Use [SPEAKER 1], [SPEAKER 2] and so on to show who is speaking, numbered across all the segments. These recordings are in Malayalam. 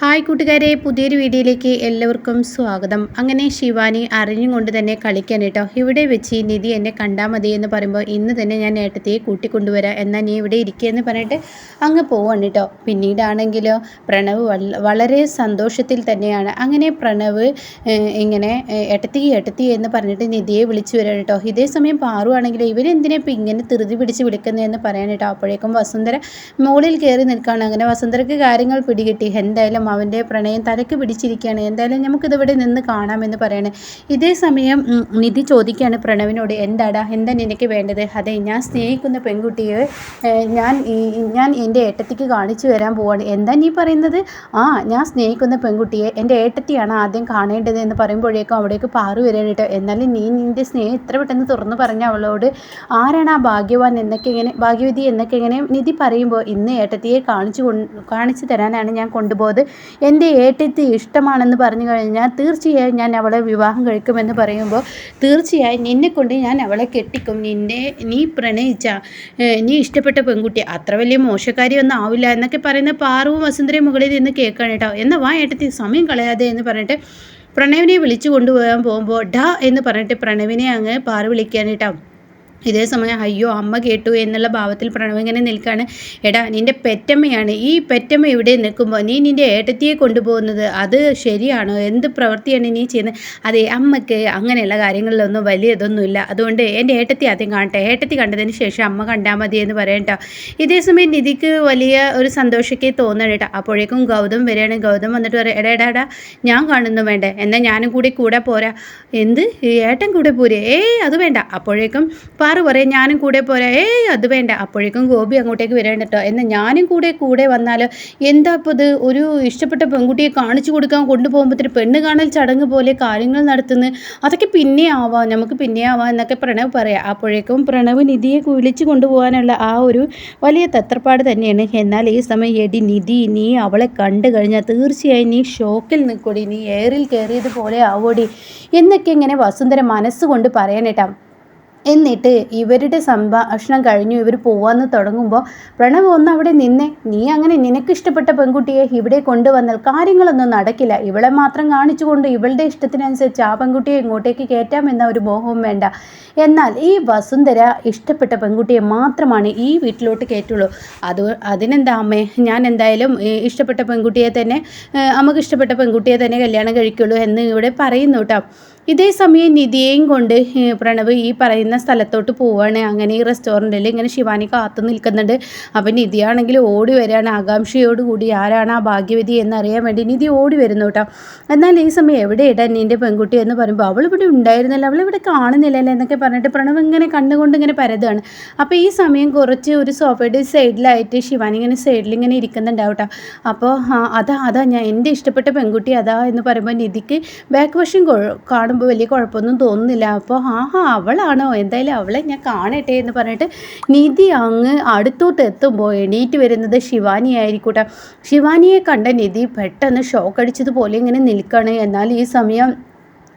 [SPEAKER 1] ഹായ് കൂട്ടുകാരെ പുതിയൊരു വീഡിയോയിലേക്ക് എല്ലാവർക്കും സ്വാഗതം. അങ്ങനെ ശിവാനി അറിഞ്ഞുകൊണ്ട് തന്നെ കളിക്കാൻ കേട്ടോ. ഇവിടെ വെച്ച് നിധി എന്നെ കണ്ടാൽ മതി എന്ന് പറയുമ്പോൾ ഇന്ന് തന്നെ ഞാൻ ഏട്ടത്തിയെ കൂട്ടിക്കൊണ്ടുവരാം. എന്നാൽ നീ ഇവിടെ ഇരിക്കുകയെന്ന് പറഞ്ഞിട്ട് അങ്ങ് പോവാണ് കേട്ടോ. പിന്നീടാണെങ്കിലോ പ്രണവ് വളരെ സന്തോഷത്തിൽ തന്നെയാണ്. അങ്ങനെ പ്രണവ് ഇങ്ങനെ ഏട്ടത്തി ഏട്ടത്തി എന്ന് പറഞ്ഞിട്ട് നിധിയെ വിളിച്ചു വരാൻ കേട്ടോ. ഇതേ സമയം പാറുവാണെങ്കിലോ ഇവരെന്തിനെ ഇപ്പം ഇങ്ങനെ ധൃതി പിടിച്ച് വിളിക്കുന്നതെന്ന് പറയാൻ കേട്ടോ. അപ്പോഴേക്കും വസുന്ധര മുകളിൽ കയറി നിൽക്കുകയാണ് അങ്ങനെ വസുന്ധരയ്ക്ക് കാര്യങ്ങൾ പിടികിട്ടി. എന്തായാലും അവന്റെ പ്രണയം തലക്ക് പിടിച്ചിരിക്കുകയാണ്. എന്തായാലും നമുക്കിതിവിടെ നിന്ന് കാണാമെന്ന് പറയണേ. ഇതേ സമയം നിധി ചോദിക്കുകയാണ് പ്രണവിനോട് എന്താടാ എന്താ നിനക്ക് വേണ്ടത്? അതെ ഞാൻ സ്നേഹിക്കുന്ന പെൺകുട്ടിയെ ഞാൻ ഞാൻ എന്റെ ഏട്ടത്തിക്ക് കാണിച്ചു വരാൻ പോവാണ്. എന്താ നീ പറയുന്നത്? ആ ഞാൻ സ്നേഹിക്കുന്ന പെൺകുട്ടിയെ എന്റെ ഏട്ടത്തിയാണ് ആദ്യം കാണേണ്ടത് എന്ന് പറയുമ്പോഴേക്കും അവിടേക്ക് പാറു വരാൻ കേട്ടോ. എന്നാലും നീ നിന്റെ സ്നേഹം ഇത്ര പെട്ടെന്ന് തുറന്നു പറഞ്ഞ അവളോട് ആരാണ് ആ ഭാഗ്യവാൻ എന്നൊക്കെ ഇങ്ങനെ ഭാഗ്യവതി എന്നൊക്കെ ഇങ്ങനെ നിധി പറയുമ്പോൾ ഇന്ന് ഏട്ടത്തിയെ കാണിച്ചു കാണിച്ചു തരാനാണ് ഞാൻ കൊണ്ടുപോയത്. എന്റെ ഏട്ടത്തി ഇഷ്ടമാണെന്ന് പറഞ്ഞു കഴിഞ്ഞാൽ തീർച്ചയായും ഞാൻ അവളെ വിവാഹം കഴിക്കുമെന്ന് പറയുമ്പോൾ തീർച്ചയായും നിന്നെ കൊണ്ട് ഞാൻ അവളെ കെട്ടിക്കും. നിന്നെ നീ പ്രണയിച്ച നീ ഇഷ്ടപ്പെട്ട പെൺകുട്ടി അത്ര വലിയ മോശക്കാരിയൊന്നും ആവില്ല എന്നൊക്കെ പറയുന്ന പാറവും വസുന്ധരയും മുകളിൽ നിന്ന് കേൾക്കണം കേട്ടോ. എന്നാൽ വാ ഏട്ടത്തി സമയം കളയാതെ എന്ന് പറഞ്ഞിട്ട് പ്രണവിനെ വിളിച്ചു കൊണ്ടുപോകാൻ പോകുമ്പോൾ ഡ എന്ന് പറഞ്ഞിട്ട് പ്രണവിനെ അങ്ങ് പാറു വിളിക്കാൻ കേട്ടോ. ഇതേ സമയം അയ്യോ അമ്മ കേട്ടു എന്നുള്ള ഭാവത്തിൽ പ്രണവ് ഇങ്ങനെ നിൽക്കുകയാണ് എടാ നിന്റെ പെറ്റമ്മയാണ്. ഈ പെറ്റമ്മ ഇവിടെ നിൽക്കുമ്പോൾ നീ നിന്റെ ഏട്ടത്തിയെ കൊണ്ടുപോകുന്നത്. അത് ശരിയാണോ? എന്ത് പ്രവൃത്തിയാണ് നീ ചെയ്യുന്നത്? അതെ അമ്മയ്ക്ക് അങ്ങനെയുള്ള കാര്യങ്ങളിലൊന്നും വലിയ ഇതൊന്നുമില്ല അതുകൊണ്ട് എന്റെ ഏട്ടത്തി ആദ്യം കാണട്ടെ. ഏട്ടത്തി കണ്ടതിന് ശേഷം അമ്മ കണ്ടാൽ മതി എന്ന് പറയണ്ട ഇതേ സമയം നിധിക്ക് വലിയ ഒരു സന്തോഷമൊക്കെ തോന്നണം കേട്ടോ അപ്പോഴേക്കും ഗൗതം വരികയാണ്. ഗൗതം വന്നിട്ട് പറയാം എടാ എടാ എടാ ഞാൻ കാണുന്നു വേണ്ടേ. എന്നാൽ ഞാനും കൂടി കൂടെ പോരാ. എന്ത്? ഏട്ടൻ കൂടെ പോരേ? ഏയ് അത് വേണ്ട. അപ്പോഴേക്കും സാറ് പറയും ഞാനും കൂടെ പോരാ. ഏയ് അത് വേണ്ട. അപ്പോഴേക്കും ഗോപി അങ്ങോട്ടേക്ക് വരേണ്ട കേട്ടോ എന്നാൽ ഞാനും കൂടെ കൂടെ വന്നാൽ എന്താ ഇപ്പോൾ ഇത്? ഒരു ഇഷ്ടപ്പെട്ട പെൺകുട്ടിയെ കാണിച്ചു കൊടുക്കാൻ കൊണ്ടുപോകുമ്പോഴത്തേന് പെണ്ണ് കാണൽ ചടങ്ങ് പോലെ കാര്യങ്ങൾ നടത്തുന്നു. അതൊക്കെ പിന്നെ ആവാം. നമുക്ക് പിന്നെ ആവാം എന്നൊക്കെ പ്രണവ് പറയാം. അപ്പോഴേക്കും പ്രണവ് നിധിയെ വിളിച്ചു കൊണ്ടുപോകാനുള്ള ആ ഒരു വലിയ തത്രപ്പാട് തന്നെയാണ്. എന്നാൽ ഈ സമയം എടി നിധി നീ അവളെ കണ്ടു കഴിഞ്ഞാൽ തീർച്ചയായും നീ ഷോക്കിൽ നിൽക്കൂടി. നീ എയറിൽ കയറിയതുപോലെ ആവോടി. എന്നൊക്കെ ഇങ്ങനെ വസുന്ധര മനസ്സുകൊണ്ട് പറയാനേട്ടാ എന്നിട്ട് ഇവരുടെ സംഭാഷണം കഴിഞ്ഞു ഇവർ പോവാന്ന് തുടങ്ങുമ്പോൾ പ്രണവ് ഒന്ന് അവിടെ നിന്നെ നീ അങ്ങനെ നിനക്കിഷ്ടപ്പെട്ട പെൺകുട്ടിയെ ഇവിടെ കൊണ്ടുവന്നാൽ കാര്യങ്ങളൊന്നും നടക്കില്ല. ഇവളെ മാത്രം കാണിച്ചുകൊണ്ട് ഇവളുടെ ഇഷ്ടത്തിനനുസരിച്ച് ആ പെൺകുട്ടിയെ ഇങ്ങോട്ടേക്ക് കയറ്റാമെന്ന ഒരു മോഹവും വേണ്ട. എന്നാൽ ഈ വസുന്ധര ഇഷ്ടപ്പെട്ട പെൺകുട്ടിയെ മാത്രമാണ് ഈ വീട്ടിലോട്ട് കയറ്റുള്ളൂ. അത് അതിനെന്താ അമ്മേ? ഞാൻ എന്തായാലും ഇഷ്ടപ്പെട്ട പെൺകുട്ടിയെ തന്നെ നമുക്ക് ഇഷ്ടപ്പെട്ട പെൺകുട്ടിയെ തന്നെ കല്യാണം കഴിക്കുള്ളൂ എന്ന് ഇവിടെ പറയുന്നു കേട്ടോ. ഇതേ സമയം നിധിയെയും കൊണ്ട് പ്രണവ് ഈ പറയുന്ന സ്ഥലത്തോട്ട് പോവുകയാണ് അങ്ങനെ ഈ റെസ്റ്റോറന്റിൽ ഇങ്ങനെ ശിവാനി കാത്തു നിൽക്കുന്നുണ്ട്. അപ്പം നിധിയാണെങ്കിൽ ഓടി വരികയാണ് ആകാംക്ഷയോടുകൂടി ആരാണ് ആ ഭാഗ്യവതി എന്നറിയാൻ വേണ്ടി നിധി ഓടി വരുന്നു എന്നാൽ ഈ സമയം എവിടെ ഇടാൻ നിന്റെ പെൺകുട്ടി എന്ന് പറയുമ്പോൾ അവൾ ഇവിടെ ഉണ്ടായിരുന്നല്ലോ. അവൾ ഇവിടെ കാണുന്നില്ലല്ലോ എന്നൊക്കെ പറഞ്ഞിട്ട് പ്രണവ് ഇങ്ങനെ കണ്ണുകൊണ്ട് ഇങ്ങനെ പരതാണ്. അപ്പോൾ ഈ സമയം കുറച്ച് ഒരു സോഫയുടെ സൈഡിലായിട്ട് ശിവാനി ഇങ്ങനെ സൈഡിൽ ഇങ്ങനെ ഇരിക്കുന്നുണ്ടാവും കേട്ടോ. അപ്പോൾ അതാ അതാ ഞാൻ എന്റെ ഇഷ്ടപ്പെട്ട പെൺകുട്ടി അതാ എന്ന് പറയുമ്പോൾ നിധിക്ക് ബാക്ക് വശം കാണും കാണുമ്പോൾ വലിയ കുഴപ്പമൊന്നും തോന്നുന്നില്ല. അപ്പോൾ ആ ഹാ അവളാണോ? എന്തായാലും അവളെ ഞാൻ കാണട്ടെ എന്ന് പറഞ്ഞിട്ട് നിധി അങ്ങ് അടുത്തോട്ട് എത്തുമ്പോൾ എണീറ്റ് വരുന്നത് ശിവാനി ആയിരിക്കൂട്ടെ. ശിവാനിയെ കണ്ട നിധി പെട്ടെന്ന് ഷോക്ക് അടിച്ചതുപോലെ ഇങ്ങനെ നിൽക്കുകയാണ് എന്നാൽ ഈ സമയം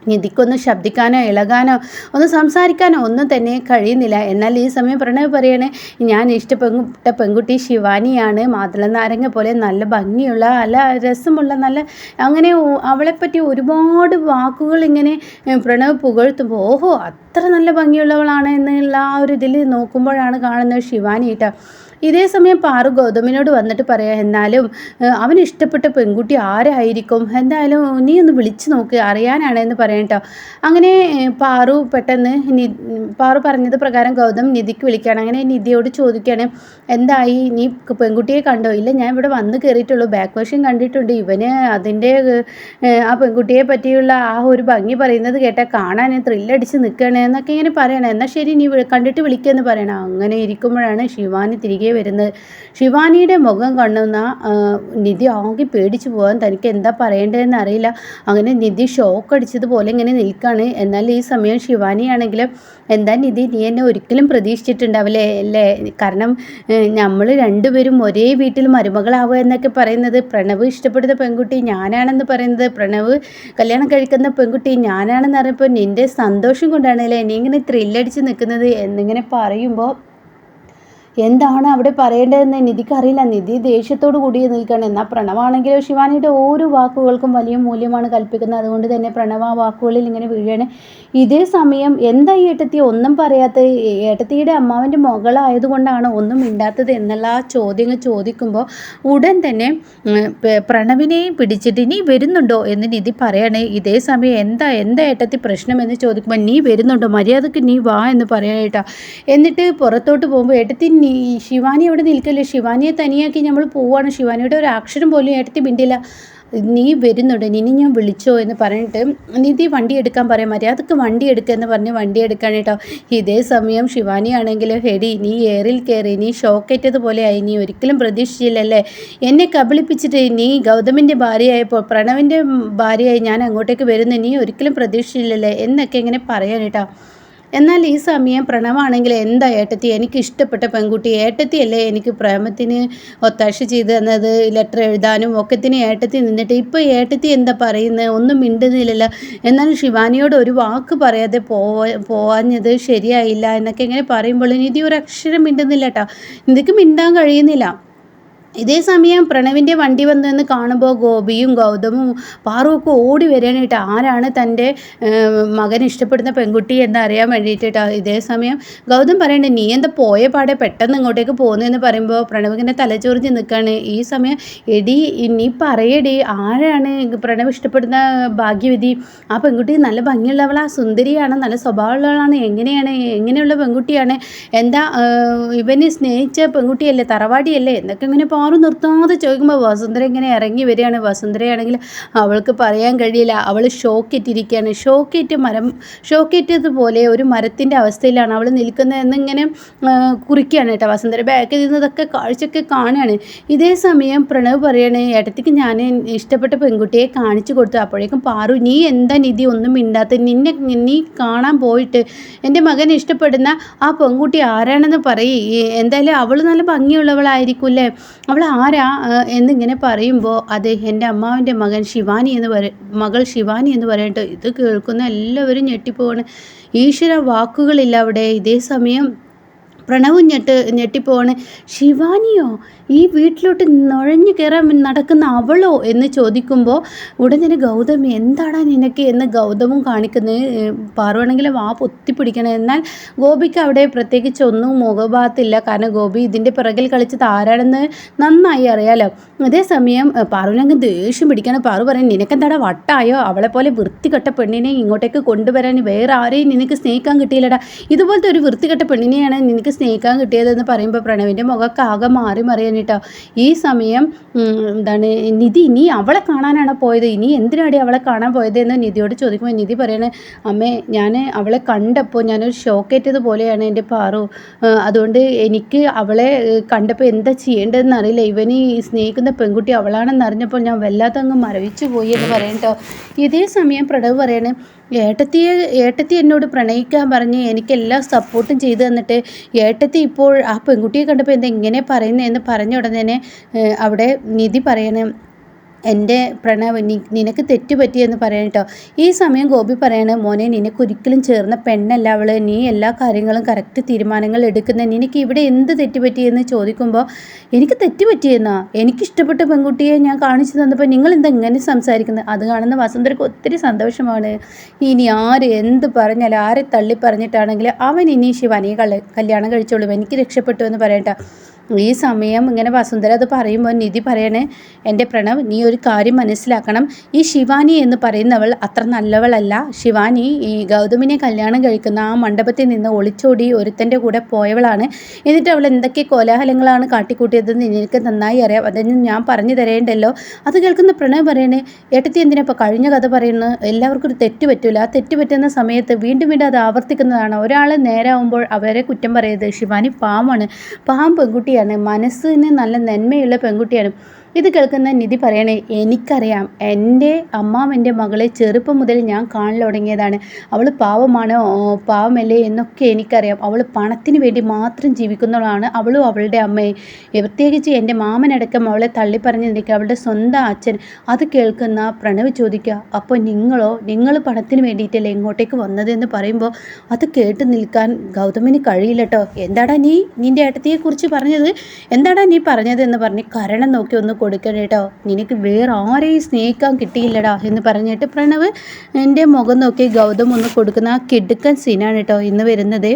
[SPEAKER 1] നിധിക്കൊന്ന് ശബ്ദിക്കാനോ ഇളകാനോ ഒന്ന് സംസാരിക്കാനോ ഒന്നും തന്നെ കഴിയുന്നില്ല. എന്നാൽ ഈ സമയം പ്രണവ് പറയണേ ഞാൻ ഇഷ്ടപ്പെട്ട പെൺകുട്ടി ശിവാനിയാണ്. മാതള നാരങ്ങ പോലെ നല്ല ഭംഗിയുള്ള നല്ല രസമുള്ള നല്ല അങ്ങനെ അവളെപ്പറ്റി ഒരുപാട് വാക്കുകൾ ഇങ്ങനെ പ്രണവ് പുകഴ്ത്തുമ്പോൾ ഓഹോ അത്ര നല്ല ഭംഗിയുള്ളവളാണ് എന്നുള്ള ആ ഒരു ഇതിൽ നോക്കുമ്പോഴാണ് കാണുന്നത് ശിവാനി കേട്ടോ ഇതേ സമയം പാറു ഗൗതമിനോട് വന്നിട്ട് പറയാം എന്നാലും അവൻ ഇഷ്ടപ്പെട്ട പെൺകുട്ടി ആരായിരിക്കും? എന്തായാലും നീ ഒന്ന് വിളിച്ചു നോക്ക് അറിയാനാണ് എന്ന് പറയാം കേട്ടോ അങ്ങനെ പാറു പെട്ടെന്ന് പാറു പറഞ്ഞത് പ്രകാരം ഗൗതം നിധിക്ക് വിളിക്കുകയാണ്. അങ്ങനെ നിധിയോട് ചോദിക്കുകയാണ് എന്തായി? നീ പെൺകുട്ടിയെ കണ്ടോ? ഇല്ല ഞാൻ ഇവിടെ വന്ന് കയറിയിട്ടുള്ളൂ. ബാക്ക് വശം കണ്ടിട്ടുണ്ട്. ഇവന് അതിന്റെ ആ പെൺകുട്ടിയെ പറ്റിയുള്ള ആ ഒരു ഭംഗി പറയുന്നത് കേട്ടാൽ കാണാൻ ത്രില്ലടിച്ച് നിൽക്കണേ എന്നൊക്കെ ഇങ്ങനെ പറയണേ. എന്നാൽ ശരി നീ കണ്ടിട്ട് വിളിക്കുക എന്ന് പറയണം. അങ്ങനെ ഇരിക്കുമ്പോഴാണ് ശിവാനി തിരികെ വരുന്നത്. ശിവാനിയുടെ മുഖം കാണുന്ന നിധി ആകെ പേടിച്ചു പോകാൻ തനിക്ക് എന്താ പറയേണ്ടതെന്ന് അറിയില്ല. അങ്ങനെ നിധി ഷോക്ക് അടിച്ചതുപോലെ ഇങ്ങനെ നിൽക്കുകയാണ് എന്നാൽ ഈ സമയം ശിവാനിയാണെങ്കിൽ എന്താ നിധി നീ എന്നെ ഒരിക്കലും പ്രതീക്ഷിച്ചിട്ടുണ്ടാവില്ലേ? അല്ലേ? കാരണം നമ്മൾ രണ്ടുപേരും ഒരേ വീട്ടിൽ മരുമകളാവുക എന്നൊക്കെ പറയുന്നത്. പ്രണവ് ഇഷ്ടപ്പെടുന്ന പെൺകുട്ടി ഞാനാണെന്ന് പറയുന്നത്. പ്രണവ് കല്യാണം കഴിക്കുന്ന പെൺകുട്ടി ഞാനാണെന്ന് പറയുമ്പോൾ നിന്റെ സന്തോഷം കൊണ്ടാണ് അല്ലേ നീ ഇങ്ങനെ ത്രില്ലടിച്ച് നിൽക്കുന്നത് എന്നിങ്ങനെ പറയുമ്പോൾ എന്താണ് അവിടെ പറയേണ്ടതെന്ന് നിധിക്ക് അറിയില്ല നിധി ദേഷ്യത്തോട് കൂടി നിൽക്കണം എന്നാൽ പ്രണവാണെങ്കിലോ ശിവാനിയുടെ ഓരോ വാക്കുകൾക്കും വലിയ മൂല്യമാണ് കൽപ്പിക്കുന്നത്. അതുകൊണ്ട് തന്നെ പ്രണവ വാക്കുകളിൽ ഇങ്ങനെ വീഴുകയാണ്. ഇതേ സമയം എന്താ ഈ ഏട്ടത്തി ഒന്നും പറയാത്ത ഏട്ടത്തിയുടെ അമ്മാവന്റെ മകളായതുകൊണ്ടാണ് ഒന്നും മിണ്ടാത്തത് എന്നുള്ള ആ ചോദ്യങ്ങൾ ചോദിക്കുമ്പോൾ ഉടൻ തന്നെ പ്രണവിനെയും പിടിച്ചിട്ട് നീ വരുന്നുണ്ടോ? എന്ന് നിധി പറയണേ. ഇതേ സമയം എന്താ എന്താ ഏട്ടത്തി പ്രശ്നം? എന്ന് ചോദിക്കുമ്പോൾ നീ വരുന്നുണ്ടോ? മര്യാദയ്ക്ക് നീ വാ എന്ന് പറയാനായിട്ടാ എന്നിട്ട് പുറത്തോട്ട് പോകുമ്പോൾ ഏട്ടത്തി ശിവാനി അവിടെ നിൽക്കല്ലേ? ശിവാനിയെ തനിയാക്കി നമ്മൾ പോവുകയാണ് ശിവാനിയുടെ ഒരു അക്ഷരം പോലും ഏട്ടത്തി മിണ്ടില്ല നീ വരുന്നുണ്ട്. ഇനി ഞാൻ വിളിച്ചോ എന്ന് പറഞ്ഞിട്ട് നിധി വണ്ടി എടുക്കാൻ പറയാൻ മര്യാദയ്ക്ക് വണ്ടി എടുക്കുക എന്ന് പറഞ്ഞ് വണ്ടി എടുക്കാൻ കേട്ടോ. ഇതേ സമയം ശിവാനി ആണെങ്കിൽ ഹെടി നീ എയറിൽ കയറി നീ ഷോക്കേറ്റതുപോലെ ആയി. നീ ഒരിക്കലും പ്രതീക്ഷിച്ചില്ലല്ലേ? എന്നെ കബളിപ്പിച്ചിട്ട് നീ ഗൗതമിന്റെ ഭാര്യയായപ്പോൾ പ്രണവിന്റെ ഭാര്യയായി ഞാൻ അങ്ങോട്ടേക്ക് വരുന്നു. നീ ഒരിക്കലും പ്രതീക്ഷിച്ചില്ലല്ലേ? എന്നൊക്കെ ഇങ്ങനെ പറയാൻ കേട്ടോ. എന്നാൽ ഈ സമയം പ്രണവാണെങ്കിൽ എന്താ ഏട്ടത്തി? എനിക്ക് ഇഷ്ടപ്പെട്ട പെൺകുട്ടി ഏട്ടത്തിയല്ലേ എനിക്ക് പ്രേമത്തിന് ഒത്താശ ചെയ്ത് തന്നത് ലെറ്റർ എഴുതാനും ഒക്കത്തിന് ഏട്ടത്തി നിന്നിട്ട്. ഇപ്പോൾ ഏട്ടത്തി എന്താ പറയുന്നത് ഒന്നും മിണ്ടുന്നില്ലല്ലോ. എന്നാൽ ശിവാനിയോട് ഒരു വാക്ക് പറയാതെ പോവാ പോവാഞ്ഞത് ശരിയായില്ല എന്നൊക്കെ ഇങ്ങനെ പറയുമ്പോൾ നിധി ഒരു അക്ഷരം മിണ്ടുന്നില്ല കേട്ടോ നിധിക്ക് മിണ്ടാൻ കഴിയുന്നില്ല. ഇതേ സമയം പ്രണവിന്റെ വണ്ടി വന്നതെന്ന് കാണുമ്പോൾ ഗോപിയും ഗൗതമും പാറുവൊക്കെ ഓടി വരാനായിട്ട് ആരാണ് തന്റെ മകൻ ഇഷ്ടപ്പെടുന്ന പെൺകുട്ടി എന്ന് അറിയാൻ വേണ്ടിയിട്ടാ ഇതേ സമയം ഗൗതം പറയണ്ടേ നീ എന്താ പോയ പാടെ പെട്ടെന്ന് ഇങ്ങോട്ടേക്ക് പോകുന്നതെന്ന് പറയുമ്പോൾ പ്രണവിന്റെ തലച്ചോറിഞ്ഞ് നിൽക്കുകയാണ് ഈ സമയം എടി നീ പറയടി ആരാണ് പ്രണവ് ഇഷ്ടപ്പെടുന്ന ഭാഗ്യവിധി ആ പെൺകുട്ടി നല്ല ഭംഗിയുള്ളവളാ സുന്ദരിയാണ് നല്ല സ്വഭാവമുള്ളവളാണ് എങ്ങനെയാണ് എങ്ങനെയുള്ള പെൺകുട്ടിയാണ്? എന്താ ഇവനെ സ്നേഹിച്ച പെൺകുട്ടിയല്ലേ തറവാടിയല്ലേ? എന്നൊക്കെ ഇങ്ങനെ മാറി നിർത്താതെ ചോദിക്കുമ്പോൾ വസുന്ധര ഇങ്ങനെ ഇറങ്ങി വരികയാണ്. വസുന്ധരയാണെങ്കിൽ അവൾക്ക് പറയാൻ കഴിയില്ല. അവൾ ഷോക്കേറ്റിരിക്കുകയാണ്. ഷോക്കേറ്റ് മരം ഷോക്കേറ്റതുപോലെ ഒരു മരത്തിന്റെ അവസ്ഥയിലാണ് അവൾ നിൽക്കുന്നത് എന്നിങ്ങനെ കുറിക്കുകയാണ് കേട്ടോ. വസുന്ധര ബാക്കിൽ നിന്നതൊക്കെ കാഴ്ചയൊക്കെ കാണുകയാണ്. ഇതേ സമയം പ്രണവ് പറയണേ ഏട്ടത്തിക്ക് ഞാൻ ഇഷ്ടപ്പെട്ട പെൺകുട്ടിയെ കാണിച്ചു കൊടുത്തു. അപ്പോഴേക്കും പാറു നീ എന്താ നിധി? ഒന്നും മിണ്ടാത്ത നിന്നെ നീ കാണാൻ പോയിട്ട് എന്റെ മകൻ ഇഷ്ടപ്പെടുന്ന ആ പെൺകുട്ടി ആരാണെന്ന് പറയും. എന്തായാലും അവൾ നല്ല ഭംഗിയുള്ളവളായിരിക്കും അവൾ ആരാ എന്നിങ്ങനെ പറയുമ്പോൾ അത് എന്റെ അമ്മാവിന്റെ മകൻ ശിവാനി എന്ന് പറ മകൾ ശിവാനി എന്ന് പറയട്ടെ ഇത് കേൾക്കുന്ന എല്ലാവരും ഞെട്ടിപ്പോവാണ്. ഈശ്വര വാക്കുകളില്ല അവിടെ. ഇതേ സമയം പ്രണവും ഞെട്ട് ഞെട്ടിപ്പോവാണ്. ശിവാനിയോ ഈ വീട്ടിലോട്ട് നുഴഞ്ഞു കയറാൻ നടക്കുന്ന അവളോ എന്ന് ചോദിക്കുമ്പോൾ ഉടനെ ഗൗതം എന്താടാ നിനക്ക്? എന്ന് ഗൗതമും കാണിക്കുന്നത് പാറുവാണെങ്കിൽ വാ പൊത്തിപ്പിടിക്കണം എന്നാൽ ഗോപിക്ക് അവിടെ പ്രത്യേകിച്ച് ഒന്നും മുഖഭാഗത്തില്ല കാരണം ഗോപി ഇതിന്റെ പിറകിൽ കളിച്ചത് ആരാണെന്ന് നന്നായി അറിയാലോ. അതേസമയം പാറുവിനങ്ങ് ദേഷ്യം പിടിക്കണം. പാറു പറയാൻ നിനക്കെന്താടാ വട്ടായോ? അവളെ പോലെ വൃത്തികെട്ട പെണ്ണിനെ ഇങ്ങോട്ടേക്ക് കൊണ്ടുവരാൻ വേറെ ആരെയും നിനക്ക് സ്നേഹിക്കാൻ കിട്ടിയില്ലടാ. ഇതുപോലത്തെ ഒരു വൃത്തികെട്ട പെണ്ണിനെയാണ് നിനക്ക് സ്നേഹിക്കാൻ കിട്ടിയതെന്ന് പറയുമ്പോൾ പ്രണവിന്റെ മുഖമൊക്കെ ആകെ മാറി മറിയാൻ കേട്ടോ. ഈ സമയം എന്താണ് നിധി ഇനി അവളെ കാണാനാണ് പോയത്? ഇനി എന്തിനാടി അവളെ കാണാൻ പോയത് എന്ന് നിധിയോട് ചോദിക്കുമ്പോൾ നിധി പറയണേ അമ്മേ ഞാൻ അവളെ കണ്ടപ്പോൾ ഞാനൊരു ഷോക്കേറ്റത് പോലെയാണ് എന്റെ പാറു. അതുകൊണ്ട് എനിക്ക് അവളെ കണ്ടപ്പോൾ എന്താ ചെയ്യേണ്ടതെന്ന് അറിയില്ല. ഇവന് സ്നേഹിക്കുന്ന പെൺകുട്ടി അവളാണെന്ന് അറിഞ്ഞപ്പോൾ ഞാൻ വല്ലാതെ അങ്ങ് മരവിച്ചു പോയി എന്ന് പറയട്ടോ ഇതേ സമയം പ്രണവ് പറയണേ ഏട്ടത്തിയെ ഏട്ടത്തി എന്നോട് പ്രണയിക്കാൻ പറഞ്ഞ് എല്ലാ സപ്പോർട്ടും ചെയ്തു തന്നിട്ട് ഏട്ടത്തി ഇപ്പോൾ ആ പെൺകുട്ടിയെ കണ്ടപ്പോൾ എന്താ ഇങ്ങനെ പറയുന്നതെന്ന് പറഞ്ഞ ഉടനെ അവിടെ നിധി പറയണം എന്റെ പ്രണവ് നിനക്ക് തെറ്റുപറ്റിയെന്ന് പറയണം കേട്ടോ ഈ സമയം ഗോപി പറയാണ് മോനെ നിനക്കൊരിക്കലും ചേർന്ന പെണ്ണല്ല അവൾ നീ എല്ലാ കാര്യങ്ങളും കറക്റ്റ് തീരുമാനങ്ങൾ എടുക്കുന്ന. നിനക്ക് ഇവിടെ എന്ത് തെറ്റുപറ്റിയെന്ന് ചോദിക്കുമ്പോൾ എനിക്ക് തെറ്റുപറ്റിയെന്നാ എനിക്കിഷ്ടപ്പെട്ട പെൺകുട്ടിയെ ഞാൻ കാണിച്ചു തന്നപ്പോൾ നിങ്ങൾ എന്താ ഇങ്ങനെ സംസാരിക്കുന്നത് അത് കാണുന്ന വസന്തർക്ക് ഒത്തിരി സന്തോഷമാണ്. ഇനി ആര് എന്ത് പറഞ്ഞാലും ആരെ തള്ളി പറഞ്ഞിട്ടാണെങ്കിലും അവൻ ഇനി ശിവനെ കല്യാണം കഴിച്ചോളും. എനിക്ക് രക്ഷപ്പെട്ടു എന്ന് പറയട്ടോ ഈ സമയം ഇങ്ങനെ വസുന്ധര അത് പറയുമ്പോൾ നിധി പറയണേ എന്റെ പ്രണവ് നീ ഒരു കാര്യം മനസ്സിലാക്കണം. ഈ ശിവാനി എന്ന് പറയുന്നവൾ അത്ര നല്ലവളല്ല. ശിവാനി ഈ ഗൗതമിനെ കല്യാണം കഴിക്കുന്ന ആ മണ്ഡപത്തിൽ നിന്ന് ഒളിച്ചോടി ഒരുത്തന്റെ കൂടെ പോയവളാണ്. എന്നിട്ട് അവൾ എന്തൊക്കെ കോലാഹലങ്ങളാണ് കാട്ടിക്കൂട്ടിയതെന്ന് എനിക്ക് നന്നായി അറിയാം. അതൊന്നും ഞാൻ പറഞ്ഞു തരേണ്ടല്ലോ. അത് കേൾക്കുന്ന പ്രണവ് പറയണേ ഏട്ടത്തി എന്തിനാ ഇപ്പോൾ കഴിഞ്ഞ കഥ പറയുന്നു എല്ലാവർക്കും ഒരു തെറ്റ് പറ്റില്ല ആ തെറ്റ് പറ്റുന്ന സമയത്ത് വീണ്ടും വീണ്ടും അത് ആവർത്തിക്കുന്നതാണ്. ഒരാൾ നേരാവുമ്പോൾ അവരെ കുറ്റം പറയരുത്. ശിവാനി പാമ്പാണ് പാമ്പ് പെൺകുട്ടി പെൺകുട്ടിയാണ്. മനസ്സിന് നല്ല നന്മയുള്ള പെൺകുട്ടിയാണ്. ഇത് കേൾക്കുന്ന നിധി പറയണേ എനിക്കറിയാം എന്റെ അമ്മാവന്റെ മകളെ ചെറുപ്പം മുതൽ ഞാൻ കാണൽ തുടങ്ങിയതാണ്. അവൾ പാവമാണോ? പാവമല്ലേ എന്നൊക്കെ എനിക്കറിയാം. അവൾ പണത്തിന് വേണ്ടി മാത്രം ജീവിക്കുന്നവളാണ് അവളും അവളുടെ അമ്മയും. പ്രത്യേകിച്ച് എന്റെ മാമനടക്കം അവളെ തള്ളിപ്പറഞ്ഞ് നിൽക്കുക അവളുടെ സ്വന്തം അച്ഛൻ അത് കേൾക്കുന്ന പ്രണവ് ചോദിക്കുക അപ്പോൾ നിങ്ങളോ? നിങ്ങൾ പണത്തിന് വേണ്ടിയിട്ടല്ലേ ഇങ്ങോട്ടേക്ക് വന്നതെന്ന് പറയുമ്പോൾ അത് കേട്ട് നിൽക്കാൻ ഗൗതമിന് കഴിയില്ല കേട്ടോ. എന്താടാ നീ? നിന്റെ ഏട്ടത്തിയെക്കുറിച്ച് പറഞ്ഞത്? എന്താടാ നീ പറഞ്ഞത് എന്ന് പറഞ്ഞ് കരണം നോക്കി ഒന്ന് കൊടുക്കണം കേട്ടോ നിനക്ക് വേറെ ആരെയും സ്നേഹിക്കാൻ കിട്ടിയില്ലടാ എന്ന് പറഞ്ഞിട്ട് പ്രണവ് എന്റെ മുഖം നോക്കി ഗൗതം ഒന്ന് കൊടുക്കുന്ന ആ കിടുക്കൻ സീനാണ് കേട്ടോ ഇന്ന് വരുന്നത്.